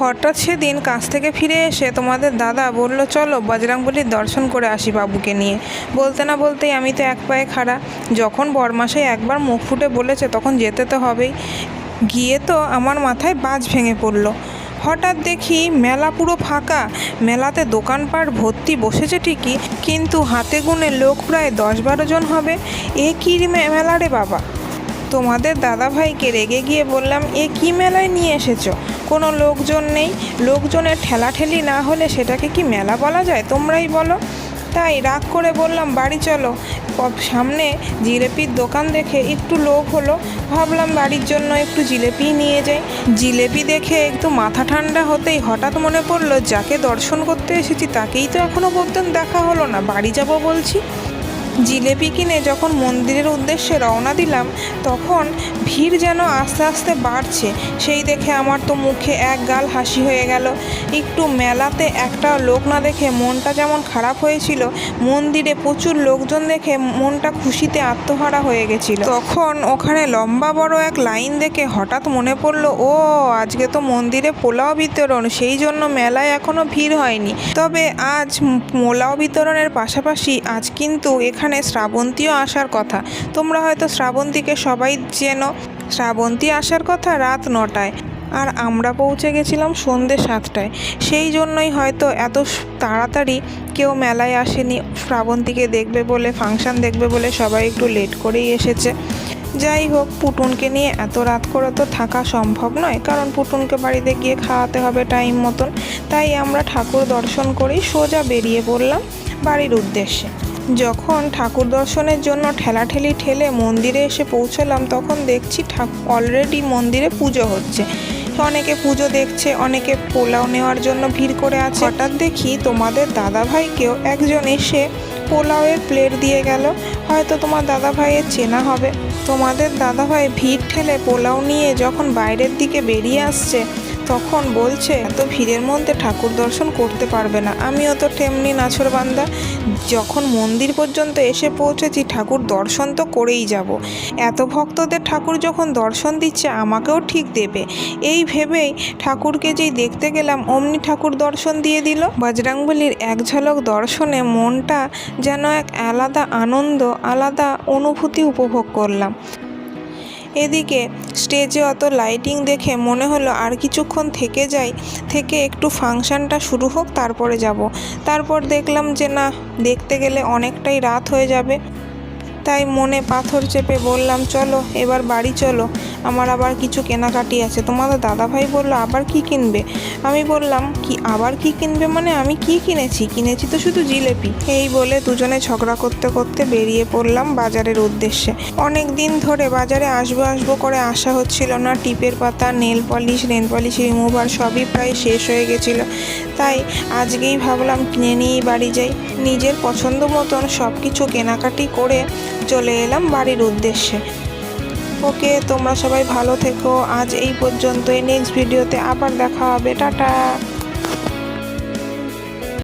হঠাৎ সেদিন কাজ থেকে ফিরে এসে তোমাদের দাদা বলল, চলো বজরংবলির দর্শন করে আসি বাবুকে নিয়ে। বলতে না বলতেই আমি তো এক পায়ে খাড়া। যখন বরমাসাই একবার মুখ ফুটে বলেছে, তখন যেতে তো হবেই। গিয়ে তো আমার মাথায় বাজ ভেঙে পড়ল। হঠাৎ দেখি মেলা পুরো ফাঁকা। মেলাতে দোকানপাট, ভর্তি বসেছে ঠিকই, কিন্তু হাতে গুনে লোক প্রায় দশ বারো জন হবে। এ কী মেলা রে বাবা! তোমাদের দাদাভাইকে রেগে গিয়ে বললাম, এ কি মেলায় নিয়ে এসেছ? কোনো লোকজন নেই। লোকজনের ঠেলাঠেলি না হলে সেটাকে কি মেলা বলা যায়? তোমরাই বলো। তাই রাগ করে বললাম, বাড়ি চলো। সামনে জিলেপির দোকান দেখে একটু লোক হলো। ভাবলাম, বাড়ির জন্য একটু জিলেপি নিয়ে যাই। জিলেপি দেখে একটু মাথা ঠান্ডা হতেই হঠাৎ মনে পড়ল, যাকে দর্শন করতে এসেছি, তাকেই তো এখনও পর্যন্ত দেখা হলো না। বাড়ি যাব বলছি। জিলেপি কিনে যখন মন্দিরের উদ্দেশ্যে রওনা দিলাম, তখন ভিড় যেন আস্তে আস্তে বাড়ছে। সেই দেখে আমার তো মুখে এক গাল হাসি হয়ে গেল। একটু মেলাতে একটা লোক না দেখে মনটা যেমন খারাপ হয়েছিল, মন্দিরে প্রচুর লোকজন দেখে মনটা খুশিতে আত্মহারা হয়ে গেছিল। তখন ওখানে লম্বা বড় এক লাইন দেখে হঠাৎ মনে পড়ল, ও, আজকে তো মন্দিরে পোলাও বিতরণ, সেই জন্য মেলায় এখনও ভিড় হয়নি। তবে আজ পোলাও বিতরণের পাশাপাশি আজ কিন্তু এখানে শ্রাবন্তীও আসার কথা। তোমরা হয়তো শ্রাবন্তীকে সবাই চেনো। শ্রাবন্তী আসার কথা রাত নটায়। আর আমরা পৌঁছে গেছিলাম সন্ধে সাতটায়। সেই জন্যই হয়তো এত তাড়াতাড়ি কেউ মেলায় আসেনি। শ্রাবন্তীকে দেখবে বলে, ফাংশন দেখবে বলে সবাই একটু লেট করেই এসেছে। যাই হোক, পুটুনকে নিয়ে এত রাত করে তো থাকা সম্ভব নয়। কারণ পুটুনকে বাড়িতে গিয়ে খাওয়াতে হবে টাইম মতন। তাই আমরা ঠাকুর দর্শন করেই সোজা বেরিয়ে পড়লাম বাড়ির উদ্দেশ্যে। যখন ঠাকুর দর্শনের জন্য ঠেলাঠেলি ঠেলে মন্দিরে এসে পৌঁছলাম, তখন দেখছি অলরেডি মন্দিরে পুজো হচ্ছে। অনেকে পুজো দেখছে, অনেকে পোলাও নেওয়ার জন্য ভিড় করে আছে। হঠাৎ দেখি তোমাদের দাদা ভাইকেও একজন এসে পোলাওয়ের প্লেট দিয়ে গেল। হয়তো তোমার দাদা ভাইয়ের চেনা হবে। তোমাদের দাদা ভাই ভিড় ঠেলে পোলাও নিয়ে যখন বাইরের দিকে বেরিয়ে আসছে তখন বলছে, এত ভিড়ের মধ্যে ঠাকুর দর্শন করতে পারবে না। আমিও তো তেমনি নাছরবান্দা। যখন মন্দির পর্যন্ত এসে পৌঁছেছি, ঠাকুর দর্শন তো করেই যাব। এত ভক্তদের ঠাকুর যখন দর্শন দিচ্ছে, আমাকেও ঠিক দেবে। এই ভেবেই ঠাকুরকে যেই দেখতে গেলাম, অমনি ঠাকুর দর্শন দিয়ে দিল। বজরাংবলির এক ঝলক দর্শনে মনটা যেন এক আলাদা আনন্দ, আলাদা অনুভূতি উপভোগ করলাম। এদিকে স্টেজে অত লাইটিং দেখে মনে হলো আর কিছুক্ষণ থেকে যাই, থেকে একটু ফাংশানটা শুরু হোক, তারপরে যাব। তারপর দেখলাম যে না, দেখতে গেলে অনেকটাই রাত হয়ে যাবে। তাই মনে পাথর চেপে বললাম, চলো, এবার বাড়ি চলো। আমার আবার কিছু কেনাকাটি আছে। তোমাদের দাদাভাই বলল, আবার কি কিনবে? আমি বললাম, কি, আবার কি কিনবে মানে? আমি কি কিনেছি? কিনেছি তো শুধু জিলেপি। এই বলে দুজনে ঝগড়া করতে করতে বেরিয়ে পড়লাম বাজারের উদ্দেশ্যে। অনেক দিন ধরে বাজারে আসব আসব করে আসা হচ্ছিল না, টিপের পাতা, nail polish nail polish, remover সবই প্রায় শেষ হয়ে গেছিল। তাই আজকেই ভাবলাম, কিনে নিয়েই বাড়ি যাই। নিজের পছন্দ মতন সব কিছু কেনাকাটি করে চলে এলাম বাড়ির উদ্দেশ্যে। ওকে, তোমরা সবাই ভালো থেকো। আজ এই পর্যন্তই। নেক্সট ভিডিওতে আবার দেখা হবে। টাটা।